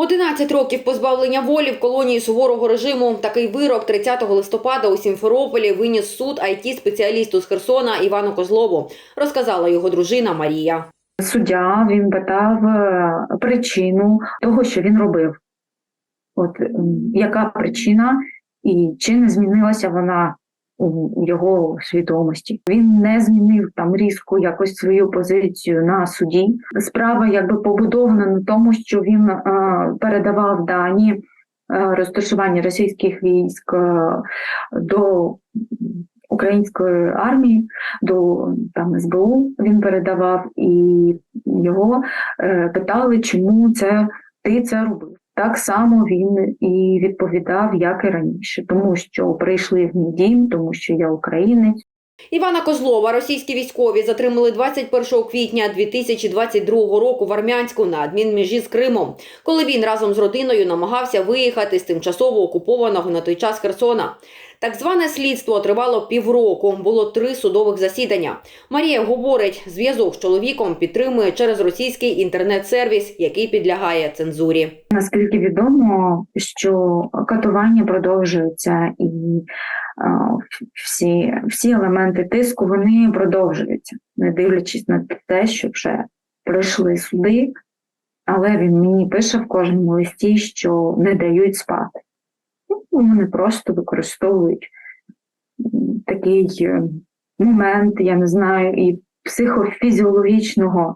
11 років позбавлення волі в колонії суворого режиму. Такий вирок 30 листопада у Сімферополі виніс суд it спеціалісту з Херсона Івану Козлову, розказала його дружина Марія. Суддя він питав е, причину того, що він робив. От яка причина, і чи не змінилася вона у його свідомості. Він не змінив там різко якось свою позицію на суді. Справа якби побудована на тому, що він е, передавав дані е, розташування російських військ е, до української армії, до там СБУ він передавав, і його е, питали, чому це ти це робив. Так само він і відповідав, як і раніше, тому що прийшли в мій дім, тому що я українець. Івана Козлова російські військові затримали 21 квітня 2022 року в Армянську на адмінмежі з Кримом, коли він разом з родиною намагався виїхати з тимчасово окупованого на той час Херсона. Так зване слідство тривало півроку. Було три судових засідання. Марія говорить, зв'язок з чоловіком підтримує через російський інтернет-сервіс, який підлягає цензурі. Наскільки відомо, що катування продовжуються, і е, всі, всі елементи тиску вони продовжуються, не дивлячись на те, що вже пройшли суди, але він мені пише в кожному листі, що не дають спати. Ну, Вони просто використовують такий е, момент, я не знаю, і психофізіологічного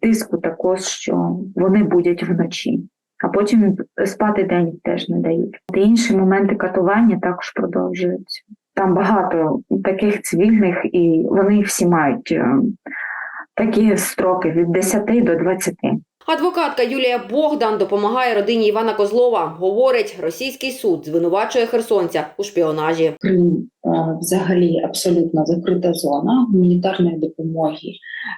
тиску також, що вони будять вночі, а потім спати день теж не дають. Та інші моменти катування також продовжуються. Там багато таких цивільних, і вони всі мають е, такі строки від 10 до 20. Адвокатка Юлія Богдан допомагає родині Івана Козлова. Говорить, російський суд звинувачує херсонця у шпіонажі. Крим е, взагалі абсолютно закрита зона. Гуманітарної допомоги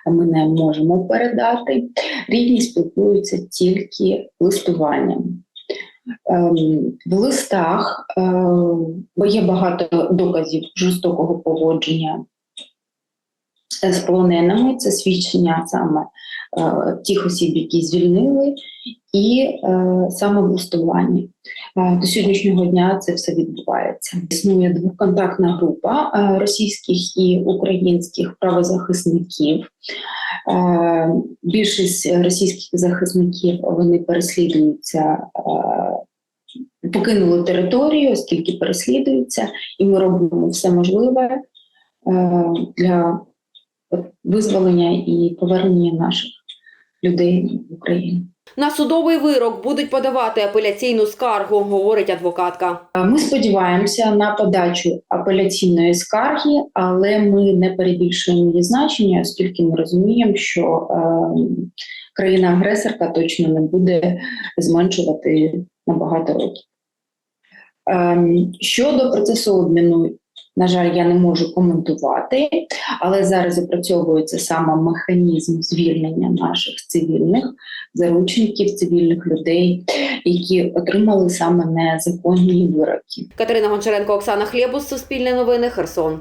ми не можемо передати. Рідні спілкуються тільки листуванням. Ем, В листах е, бо є багато доказів жорстокого поводження з полоненими. Це свідчення саме е, тих осіб, які звільнили, і е, саме в До сьогоднішнього дня це все відбувається. Існує двоконтактна група е, російських і українських правозахисників. Більшість російських захисників вони переслідуються, покинули територію, оскільки переслідуються, і ми робимо все можливе е, для визволення і повернення наших людей в Україну. На судовий вирок будуть подавати апеляційну скаргу, говорить адвокатка. Ми сподіваємося на подачу апеляційної скарги, але ми не перебільшуємо її значення, оскільки ми розуміємо, що е, країна-агресорка точно не буде зменшувати на багато років. Е, щодо процесу обміну, на жаль, я не можу коментувати, але зараз опрацьовується саме механізм звільнення наших цивільних заручників, цивільних людей, які отримали саме незаконні вироки. Катерина Гончаренко, Оксана Хлєбус, Суспільне новини, Херсон.